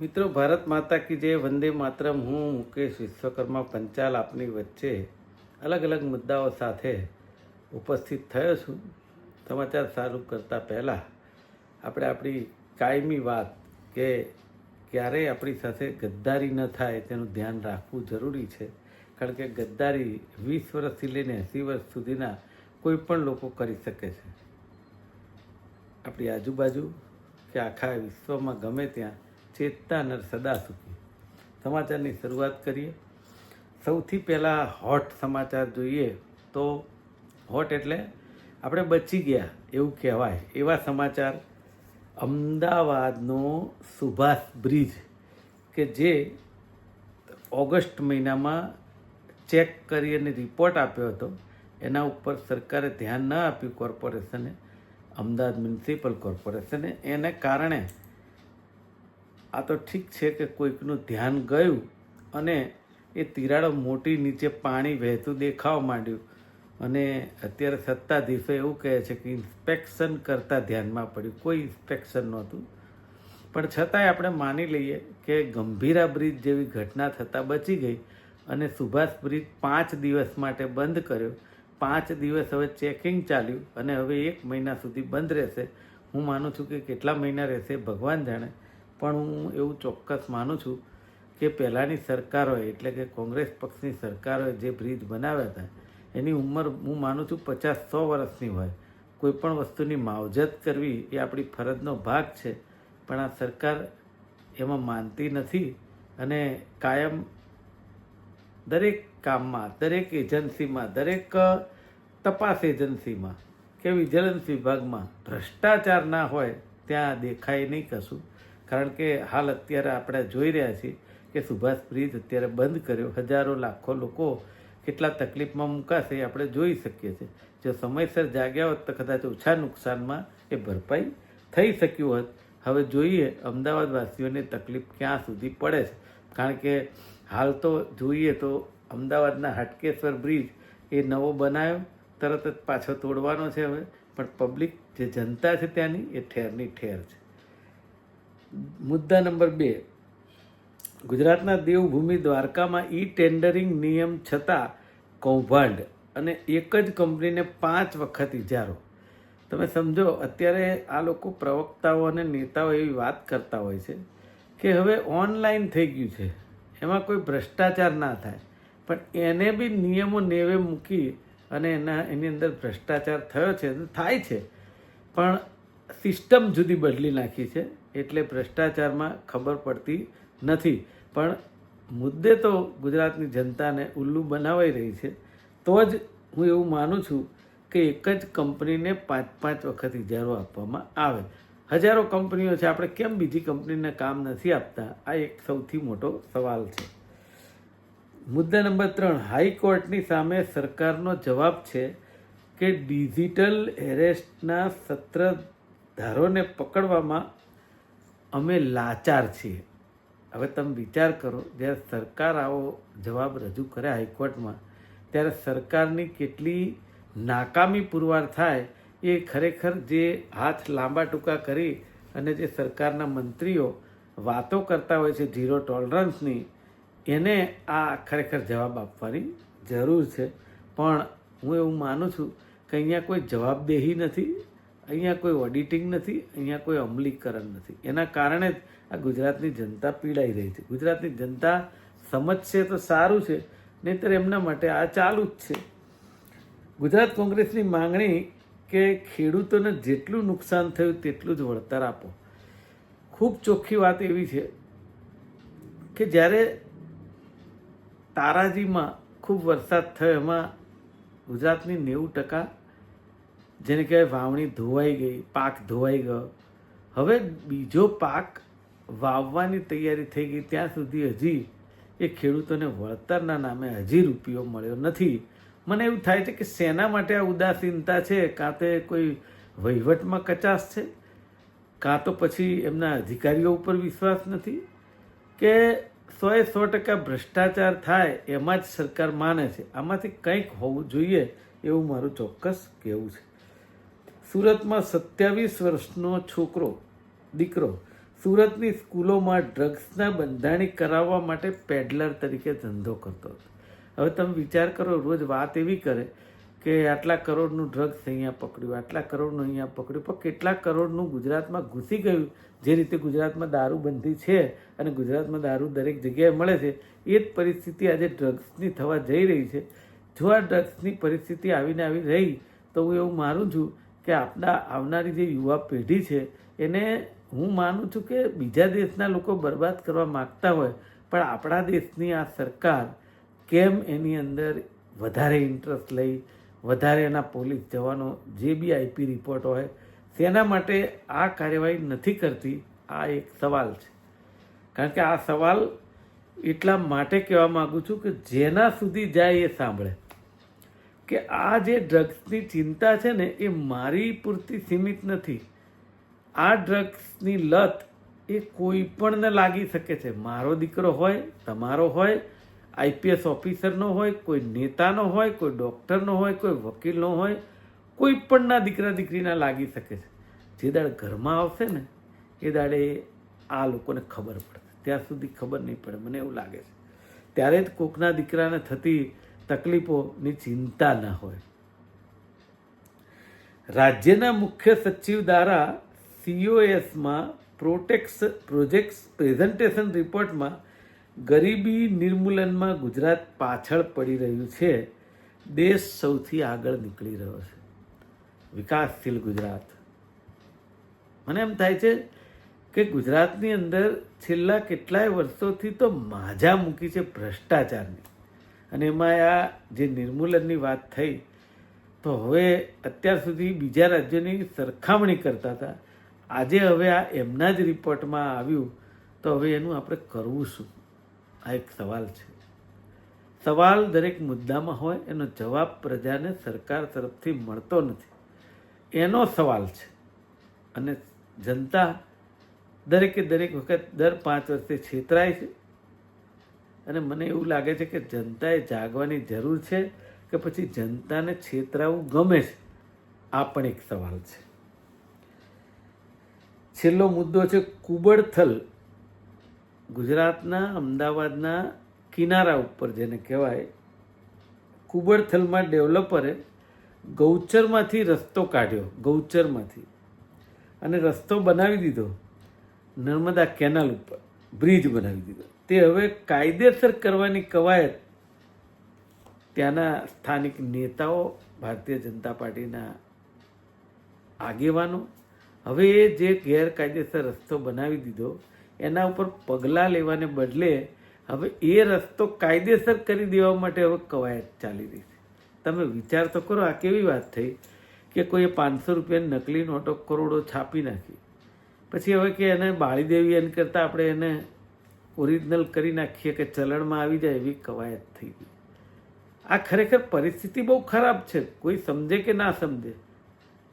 મિત્રો, ભારત માતા કી જય, વંદે માતરમ. હું મુકેશ વિશ્વકર્મા, પંચાલ આપની વચ્ચે અલગ અલગ મુદ્દાઓ સાથે ઉપસ્થિત થયો છું. સમાચાર સારું કરતાં પહેલાં આપણે આપણી કાયમી વાત કે ક્યારેય આપણી સાથે ગદ્દારી ન થાય તેનું ધ્યાન રાખવું જરૂરી છે. કારણ કે ગદ્દારી વીસ વર્ષથી લઈને એંસી વર્ષ સુધીના કોઈ પણ લોકો કરી શકે છે. આપણી આજુબાજુ કે આખા વિશ્વમાં ગમે ત્યાં ચેતતા નર સદા સુખી. સમાચારની શરૂઆત કરીએ. સૌથી પહેલાં હોટ સમાચાર જોઈએ તો હોટ એટલે આપણે બચી ગયા એવું કહેવાય. એવા સમાચાર અમદાવાદનો સુભાષ બ્રિજ કે જે ઓગસ્ટ મહિનામાં ચેક કરી અને રિપોર્ટ આપ્યો હતો. એના ઉપર સરકારે ધ્યાન ન આપ્યું કોર્પોરેશને. અમદાવાદ મ્યુનિસિપલ કોર્પોરેશને. એને કારણે આ તો ઠીક છે કે કોઈકનું ધ્યાન ગયું અને એ તિરાડો મોટી નીચે પાણી વહેતું દેખાવા માંડ્યું. અને અત્યારે સત્તાધીશો એવું કહે છે કે ઇન્સ્પેક્શન કરતાં ધ્યાનમાં પડ્યું. કોઈ ઇન્સ્પેક્શન નહોતું. પણ છતાંય આપણે માની લઈએ કે ગંભીરા બ્રિજ જેવી ઘટના થતાં બચી ગઈ અને સુભાષ બ્રિજ પાંચ દિવસ માટે બંધ કર્યો. પાંચ દિવસ હવે ચેકિંગ ચાલ્યું અને હવે એક મહિના સુધી બંધ રહેશે. હું માનું છું કે કેટલા મહિના રહેશે ભગવાન જાણે. પણ હું એવું ચોક્કસ માનું છું કે પહેલાંની સરકારોએ, એટલે કે કોંગ્રેસ પક્ષની સરકારોએ જે બ્રિજ બનાવ્યા હતા, એની ઉંમર હું માનું છું પચાસ સો વર્ષની હોય. કોઈ પણ વસ્તુની માવજત કરવી એ આપણી ફરજનો ભાગ છે, પણ આ સરકાર એમાં માનતી નથી અને કાયમ દરેક કામમાં, દરેક એજન્સીમાં, દરેક તપાસ એજન્સીમાં કે વિજિલન્સ વિભાગમાં ભ્રષ્ટાચાર ના હોય, ત્યાં દેખાય નહીં કશું. કારણ કે હાલ અત્યારે આપણે જોઈ રહ્યા છીએ કે સુભાષ બ્રિજ અત્યારે બંધ કર્યો. હજારો લાખો લોકો કેટલા તકલીફમાં મુકાશે એ આપણે જોઈ શકીએ છીએ. જો સમયસર જાગ્યા હોત તો કદાચ ઓછા નુકસાનમાં એ ભરપાઈ થઈ શક્યું હોત. હવે જોઈએ અમદાવાદવાસીઓને તકલીફ ક્યાં સુધી પડે છે. કારણ કે હાલ તો જોઈએ તો અમદાવાદના હાટકેશ્વર બ્રિજ એ નવો બનાવ્યો તરત જ પાછો તોડવાનો છે હવે. પણ પબ્લિક જે જનતા છે ત્યાંની એ ઠેરની ઠેર છે. મુદ્દા નંબર બે. ગુજરાતના દેવભૂમિ દ્વારકામાં ઈ ટેન્ડરિંગ નિયમ છતાં કૌભાંડ અને એક જ કંપનીને પાંચ વખત ઇજારો. તમે સમજો, અત્યારે આ લોકો પ્રવક્તાઓ અને નેતાઓ એવી વાત કરતા હોય છે કે હવે ઓનલાઈન થઈ ગયું છે. એમાં કોઈ ભ્રષ્ટાચાર ના થાય. પણ એને બી નિયમો નેવે મૂકી અને એના, એની અંદર ભ્રષ્ટાચાર થયો છે થાય છે. પણ સિસ્ટમ જુદી બદલી નાખી છે. એટલે ભ્રષ્ટાચારમાં ખબર પડતી નથી. પણ મુદ્દે તો ગુજરાતની જનતાને ઉલ્લુ બનાવાઈ રહી છે. તો જ હું એવું માનું છું કે એક જ કંપનીને પાંચ પાંચ વખત ઇજારો આપવામાં આવે. હજારો કંપનીઓ છે. આપણે કેમ બીજી કંપનીને કામ નથી આપતા? આ એક સૌથી મોટો સવાલ છે. મુદ્દા નંબર ત્રણ. હાઈકોર્ટની સામે સરકારનો જવાબ છે કે ડિજિટલ એરેસ્ટના સત્રધારોને પકડવામાં અમે લાચાર છીએ. હવે તમે વિચાર કરો, જ્યારે સરકાર આવો જવાબ રજૂ કરે હાઈકોર્ટમાં, ત્યારે સરકારની કેટલી નાકામી પુરવાર થાય, એ ખરેખર જે હાથ લાંબા ટૂંકા કરી અને જે સરકારના મંત્રીઓ વાતો કરતા હોય છે ઝીરો ટોલરન્સની, એને આ ખરેખર જવાબ આપવાની જરૂર છે. પણ હું એવું માનું છું કે અહીંયા કોઈ જવાબદેહી નથી. અહીંયા કોઈ ઓડિટિંગ નથી, અહીંયા કોઈ અમલીકરણ નથી. એના કારણે જ આ ગુજરાતની જનતા પીડાઈ રહી છે. ગુજરાતની જનતા સમજશે તો સારું છે, નહીંતર એમના માટે આ ચાલુ જ છે. ગુજરાત કોંગ્રેસની માંગણી કે ખેડૂતોને જેટલું નુકસાન થયું તેટલું જ વળતર આપો. ખૂબ ચોખ્ખી વાત એવી છે કે જ્યારે તારાજીમાં ખૂબ વરસાદ થયો, એમાં ગુજરાતની નેવું ટકા જેને કહેવાય વાવણી ધોવાઈ ગઈ, પાક ધોવાઈ ગયો. હવે બીજો પાક વાવવાની તૈયારી થઈ ગઈ, ત્યાં સુધી હજી એ ખેડૂતોને વળતરના નામે હજી રૂપિયો મળ્યો નથી. મને એવું થાય છે કે શેના માટે આ ઉદાસીનતા છે? કાં તો કોઈ વહીવટમાં કચાશ છે? કાં તો પછી એમના અધિકારીઓ ઉપર વિશ્વાસ નથી? કે સોએ સો ટકા ભ્રષ્ટાચાર થાય એમાં જ સરકાર માને છે? આમાંથી કંઈક હોવું જોઈએ એવું મારું ચોક્કસ કહેવું છે. સુરતમાં સત્યાવીસ વર્ષનો છોકરો, દીકરો સુરતની સ્કૂલોમાં ડ્રગ્સના બંધાણી કરાવવા માટે પેડલર તરીકે ધંધો કરતો હતો. હવે તમે વિચાર કરો, રોજ વાત એવી કરે કે આટલા કરોડનું ડ્રગ્સ અહીંયા પકડ્યું, આટલા કરોડનું અહીંયા પકડ્યું, પણ કેટલા કરોડનું ગુજરાતમાં ઘૂસી ગયું? જે રીતે ગુજરાતમાં દારૂબંધી છે અને ગુજરાતમાં દારૂ દરેક જગ્યાએ મળે છે, એ જ પરિસ્થિતિ આજે ડ્રગ્સની થવા જઈ રહી છે. જો આ ડ્રગ્સની પરિસ્થિતિ આવીને આવી રહી, તો હું એવું માનું છું કે આપણા આવનારી જે યુવા પેઢી છે, એને હું માનું છું કે બીજા દેશના લોકો બરબાદ કરવા માગતા હોય, પણ આપણા દેશની આ સરકાર કેમ એની અંદર વધારે ઇન્ટરેસ્ટ લઈ, વધારે એના પોલીસ જવાનો જે બી આઈપી રિપોર્ટ હોય, તેના માટે આ કાર્યવાહી નથી કરતી? આ એક સવાલ છે. કારણ કે આ સવાલ એટલા માટે કહેવા માગું છું કે જેના સુધી જાય એ સાંભળે. કે આ જે ડ્રગ્સની ચિંતા છે ને, એ મારી પૂરતી સીમિત નથી. આ ડ્રગ્સની લત એ કોઈ પણને લાગી શકે છે. મારો દીકરો હોય, તમારો હોય, આઈપીએસ ઓફિસરનો હોય, કોઈ નેતાનો હોય, કોઈ ડૉક્ટરનો હોય, કોઈ વકીલનો હોય, કોઈ પણના દીકરા દીકરીના લાગી શકે છે. જે દાડે ઘરમાં આવશે ને, એ દાડે આ લોકોને ખબર પડશે. ત્યાં સુધી ખબર નહીં પડે. મને એવું લાગે છે. ત્યારે જ કોકના દીકરાને થતી તકલીફોની ચિંતા ન હોય. રાજ્યના મુખ્ય સચિવ દ્વારા સીઓએસમાં પ્રોટેક્સ પ્રોજેક્ટ્સ પ્રેઝન્ટેશન રિપોર્ટમાં ગરીબી નિર્મૂલનમાં ગુજરાત પાછળ પડી રહ્યું છે. દેશ સૌથી આગળ નીકળી રહ્યો છે. વિકાસશીલ ગુજરાત. મને એમ થાય છે કે ગુજરાતની અંદર છેલ્લા કેટલાય વર્ષોથી તો માજા મૂકી છે ભ્રષ્ટાચારની. અને એમાં આ જે નિર્મૂલનની વાત થઈ, તો હવે અત્યાર સુધી બીજા રાજ્યોની સરખામણી કરતા હતા. આજે હવે આ એમના જ રિપોર્ટમાં આવ્યું, તો હવે એનું આપણે કરવું શું? આ એક સવાલ છે. સવાલ દરેક મુદ્દામાં હોય, એનો જવાબ પ્રજાને સરકાર તરફથી મળતો નથી. એનો સવાલ છે. અને જનતા દરેકે દરેક વખત દર પાંચ વર્ષે છેતરાય છે. અને મને એવું લાગે છે કે જનતાએ જાગવાની જરૂર છે કે પછી જનતાને છેતરાવું ગમે છે? આ પણ એક સવાલ છે. છેલ્લો મુદ્દો છે કુબડથલ. ગુજરાતના અમદાવાદના કિનારા ઉપર જેને કહેવાય, કુબડથલમાં ડેવલપરે ગૌચરમાંથી રસ્તો કાઢ્યો, ગૌચરમાંથી. અને રસ્તો બનાવી દીધો નર્મદા કેનાલ ઉપર, બ્રિજ બનાવી દીધો. તે હવે કાયદેસર કરવાની કવાયત ત્યાંના સ્થાનિક નેતાઓ, ભારતીય જનતા પાર્ટીના આગેવાનો, હવે એ જે ગેરકાયદેસર રસ્તો બનાવી દીધો, એના ઉપર પગલાં લેવાને બદલે હવે એ રસ્તો કાયદેસર કરી દેવા માટે હવે કવાયત ચાલી રહી છે. તમે વિચાર તો કરો, આ કેવી વાત થઈ કે કોઈએ પાંચસો રૂપિયાની નકલી નોટો કરોડો છાપી નાખી. પછી હવે કે એને બાળી દેવી એમ કરતાં આપણે એને ઓરિજિનલ કરી નાખીએ કે ચલણમાં આવી જાય એવી કવાયત થઈ ગઈ. આ ખરેખર પરિસ્થિતિ બહુ ખરાબ છે. કોઈ સમજે કે ના સમજે?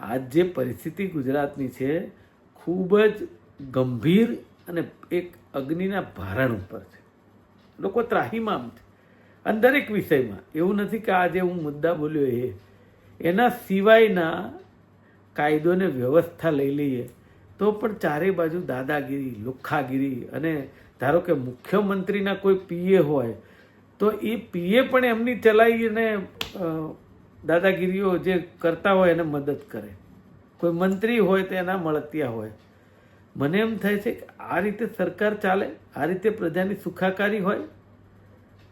આજ જે પરિસ્થિતિ ગુજરાતની છે, ખૂબ જ ગંભીર અને એક અગ્નિના ભારણ ઉપર છે. લોકો ત્રાહીમામ છે. અને દરેક વિષયમાં એવું નથી કે આજે હું મુદ્દા બોલ્યો એ. એના સિવાયના કાયદોને વ્યવસ્થા લઈ લઈએ તો પણ ચારે બાજુ દાદાગીરી લુખ્ખાગીરી અને ધારો કે મુખ્યમંત્રીના કોઈ પીએ હોય, તો એ પીએ પણ એમની ચલાવીને દાદાગીરીઓ જે કરતા હોય એને મદદ કરે. કોઈ મંત્રી હોય તો એના મળતિયા હોય. મને એમ થાય છે કે આ રીતે સરકાર ચાલે, આ રીતે પ્રજાની સુખાકારી હોય.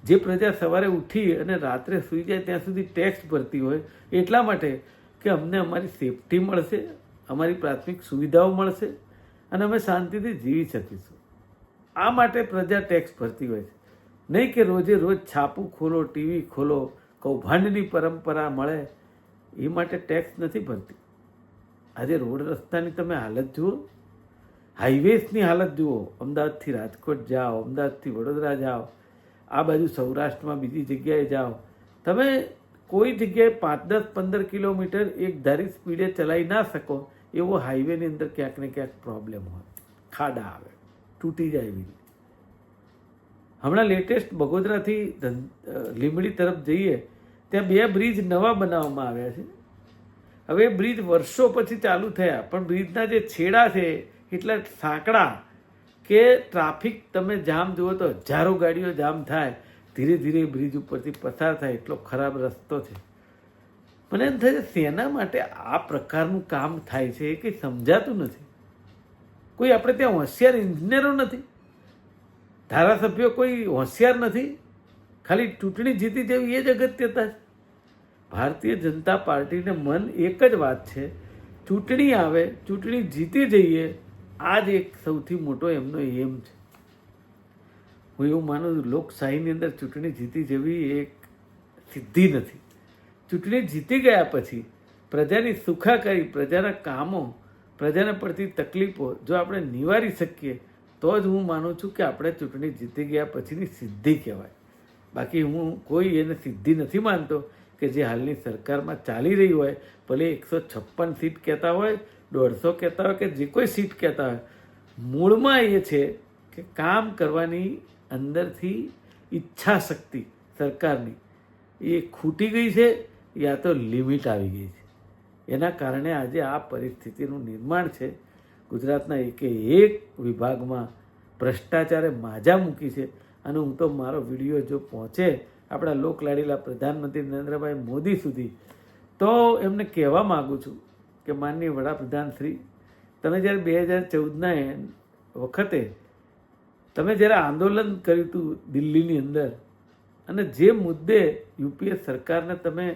જે પ્રજા સવારે ઉઠી અને રાત્રે સૂઈ જાય ત્યાં સુધી ટેક્સ ભરતી હોય, એટલા માટે કે અમને અમારી સેફટી મળશે, અમારી પ્રાથમિક સુવિધાઓ મળશે અને અમે શાંતિથી જીવી શકીશું. આ માટે પ્રજા ટેક્સ ભરતી હોય છે. નહીં કે રોજે રોજ છાપું ખોલો, ટીવી ખોલો કૌભાંડની પરંપરા મળે, એ માટે ટેક્સ નથી ભરતી. આજે રોડ રસ્તાની તમે હાલત જુઓ હાઈવેસની હાલત જુઓ, અમદાવાદથી રાજકોટ જાઓ, અમદાવાદથી વડોદરા જાઓ, આ બાજુ સૌરાષ્ટ્રમાં બીજી જગ્યાએ જાઓ, તમે કોઈ જગ્યાએ પાંચ, દસ, પંદર કિલોમીટર એક ધારી સ્પીડે ચલાવી ના શકો, એવો હાઈવેની અંદર ક્યાંક ને ક્યાંક પ્રોબ્લેમ હોય. ખાડા આવે. તૂટી જાય એવી હમણાં લેટેસ્ટ બગોદરાથી લીંબડી તરફ જઈએ, ત્યાં બે બ્રિજ નવા બનાવવામાં આવ્યા છે. હવે બ્રિજ વર્ષો પછી ચાલુ થયા, પણ બ્રિજના જે છેડા છે, એટલા સાંકડા કે ટ્રાફિક તમે જામ જુઓ તો હજારો ગાડીઓ જામ થાય, ધીરે ધીરે બ્રિજ ઉપરથી પસાર થાય, એટલો ખરાબ રસ્તો છે. મને એમ થાય શેના માટે આ પ્રકારનું કામ થાય છે એ કંઈ સમજાતું નથી. કોઈ આપણે ત્યાં હોશિયાર ઇન્જિનિયરો નથી. ધારાસભ્યો કોઈ હોશિયાર નથી. ખાલી ચૂંટણી જીતી જેવી એ જ અગત્યતા છે. ભારતીય જનતા પાર્ટીને મન એક જ વાત છે. ચૂંટણી આવે, ચૂંટણી જીતી જઈએ આ જ એક સૌથી મોટો એમનો એમ છે. હું એવું માનું છું, લોકશાહીની અંદર ચૂંટણી જીતી જવી એક સિદ્ધિ નથી. ચૂંટણી જીતી ગયા પછી પ્રજાની સુખાકારી, પ્રજાના કામો પ્રજાને પડતી તકલીફો જો આપણે નિવારી શકીએ, તો જ હું માનું છું કે આપણે ચૂંટણી જીતી ગયા પછીની સિદ્ધિ કહેવાય. બાકી હું કોઈ એને સિદ્ધિ નથી માનતો કે જે હાલની સરકારમાં ચાલી રહી હોય, ભલે એકસો છપ્પન સીટ કહેતા હોય, દોઢસો કહેતા હોય કે જે કોઈ સીટ કહેતા હોય, મૂળમાં એ છે કે કામ કરવાની અંદરથી ઈચ્છા શક્તિ સરકારની એ ખૂટી ગઈ છે, યા તો લિમિટ આવી ગઈ છે. એના કારણે આજે આ પરિસ્થિતિનું નિર્માણ છે. ગુજરાતના એકે એક વિભાગમાં ભ્રષ્ટાચારે માજા મૂકી છે. અને હું તો મારો વીડિયો જો પહોંચે આપણા લોકલાડીલા પ્રધાનમંત્રી નરેન્દ્રભાઈ મોદી સુધી, તો એમને કહેવા માગું છું કે માનનીય વડાપ્રધાન શ્રી, તમે જ્યારે બે હજાર ચૌદના વખતે તમે જ્યારે આંદોલન કર્યું હતું દિલ્હીની અંદર, અને જે મુદ્દે યુપીએ સરકારને તમે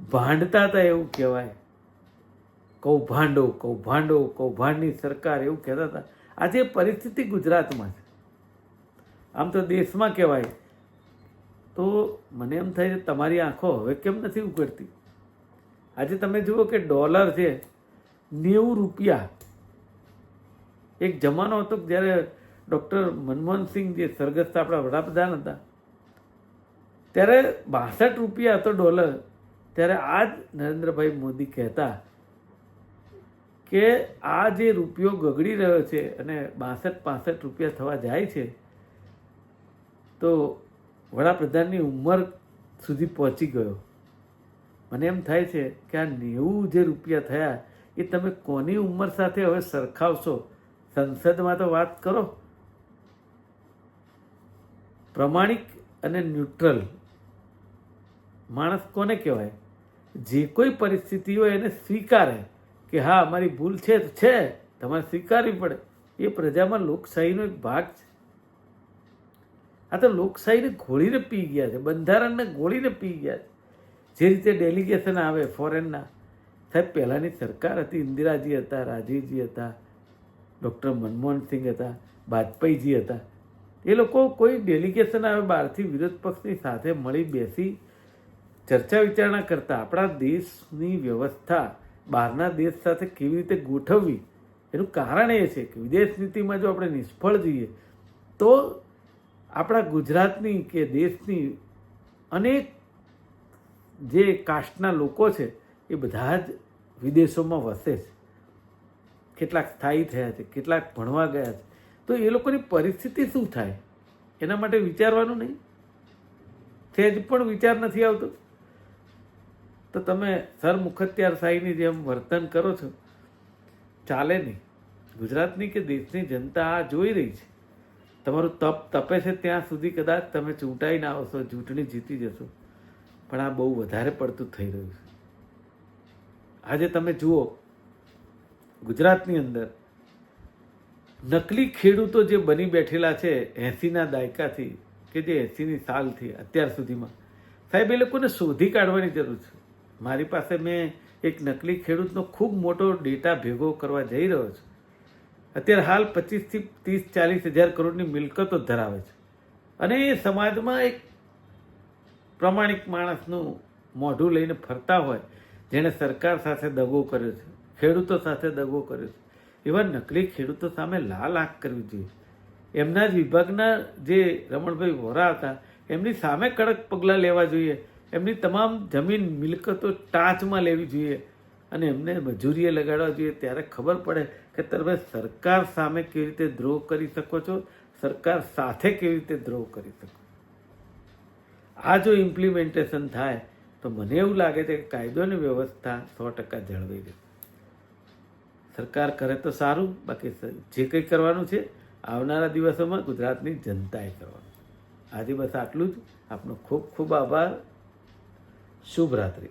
ભાંડતા હતા એવું કહેવાય. કૌભાંડો કૌભાંડો કૌભાંડની સરકાર એવું કહેતા હતા. આજે પરિસ્થિતિ ગુજરાતમાં છે, આમ તો દેશમાં કહેવાય. તો મને એમ થાય છે તમારી આંખો હવે કેમ નથી ઉગડતી આજે તમે જુઓ કે ડોલર છે, નેવું રૂપિયા. એક જમાનો હતો જ્યારે ડૉક્ટર મનમોહનસિંહ જે સરગસ્ત આપણા વડાપ્રધાન હતા, ત્યારે બાસઠ રૂપિયા હતો ડોલર. ત્યારે આ જ નરેન્દ્રભાઈ મોદી કહેતા કે આ જે રૂપિયો ગગડી રહ્યો છે અને બાસઠ પાસઠ રૂપિયા થવા જાય છે, તો વડાપ્રધાનની ઉંમર સુધી પહોંચી ગયો. મને એમ થાય છે કે આ નેવું જે રૂપિયા થયા, એ તમે કોની ઉંમર સાથે હવે સરખાવશો? સંસદમાં તો વાત કરો. પ્રમાણિક અને ન્યુટ્રલ. માણસ કોને કહેવાય? જે કોઈ પરિસ્થિતિ હોય એને સ્વીકારે કે હા અમારી ભૂલ છે છે, તમારે સ્વીકારવી પડે. એ પ્રજામાં લોકશાહીનો એક ભાગ છે. આ તો લોકશાહીને ઘોળીને પી ગયા છે, બંધારણને ગોળીને પી ગયા છે. જે રીતે ડેલિગેશન આવે ફોરેનના સાહેબ, પહેલાંની સરકાર હતી, ઇન્દિરાજી હતા, રાજીવજી હતા ડૉક્ટર મનમોહનસિંહ હતા વાજપેયીજી હતા. એ લોકો કોઈ ડેલિગેશન આવે બહારથી વિરોધ પક્ષની સાથે મળી બેસી ચર્ચા વિચારણા કરતાં આપણા દેશની વ્યવસ્થા બહારના દેશ સાથે કેવી રીતે ગોઠવવી, એનું કારણ એ છે કે વિદેશ નીતિમાં જો આપણે નિષ્ફળ જઈએ, તો આપણા ગુજરાતની કે દેશની અનેક જે કાસ્ટના લોકો છે, એ બધા જ વિદેશોમાં વસે છે. કેટલાક સ્થાયી થયા છે, કેટલાક ભણવા ગયા છે. તો એ લોકોની પરિસ્થિતિ શું થાય? એના માટે વિચારવાનું નહીં. સહેજ પણ વિચાર નથી આવતો. તો તમે સર મુખત્યારશાહીની જેમ વર્તન કરો છો? ચાલે નહીં. ગુજરાતની કે દેશની જનતા આ જોઈ રહી છે? તમારું તપ તપે છે ત્યાં સુધી કદાચ તમે ચૂંટાઈ ના આવશો, ચૂંટણી જીતી જશો. પણ આ બહુ વધારે પડતું થઈ રહ્યું છે. આજે તમે જુઓ, ગુજરાતની અંદર નકલી ખેડૂતો જે બની બેઠેલા છે એંસીના દાયકાથી કે જે એંસીની સાલથી અત્યાર સુધીમાં, સાહેબ, એ લોકોને શોધી કાઢવાની જરૂર છે. મારી પાસે મેં એક નકલી ખેડૂતનો ખૂબ મોટો ડેટા ભેગો કરવા જઈ રહ્યો છું. અત્યારે હાલ પચીસથી ત્રીસ, ચાલીસ હજાર કરોડની મિલકતો ધરાવે છે. અને એ સમાજમાં એક પ્રમાણિક માણસનું મોઢું લઈને ફરતા હોય, જેણે સરકાર સાથે દગો કર્યો છે, ખેડૂતો સાથે દગો કર્યો છે, એવા નકલી ખેડૂતો સામે લાલ આંખ કરવી જોઈએ. એમના જ વિભાગના જે રમણભાઈ વોરા હતા, એમની સામે કડક પગલાં લેવા જોઈએ. એમની તમામ જમીન મિલકતો ટાંચમાં લેવી જોઈએ અને એમને મજૂરીએ લગાડવા જોઈએ. ત્યારે ખબર પડે કે તમે સરકાર સામે કેવી રીતે દ્રોહ કરી શકો છો, સરકાર સાથે કેવી રીતે દ્રોહ કરી શકો આ જો ઇમ્પ્લિમેન્ટેશન થાય, તો મને એવું લાગે છે કે કાયદોની વ્યવસ્થા સો ટકા જળવાઈ રહે. સરકાર કરે તો સારું, બાકી જે કંઈ કરવાનું છે, આવનારા દિવસોમાં ગુજરાતની જનતાએ કરવાનું આજે બસ આટલું જ. આપનો ખૂબ ખૂબ આભાર. શુભ રાત્રિ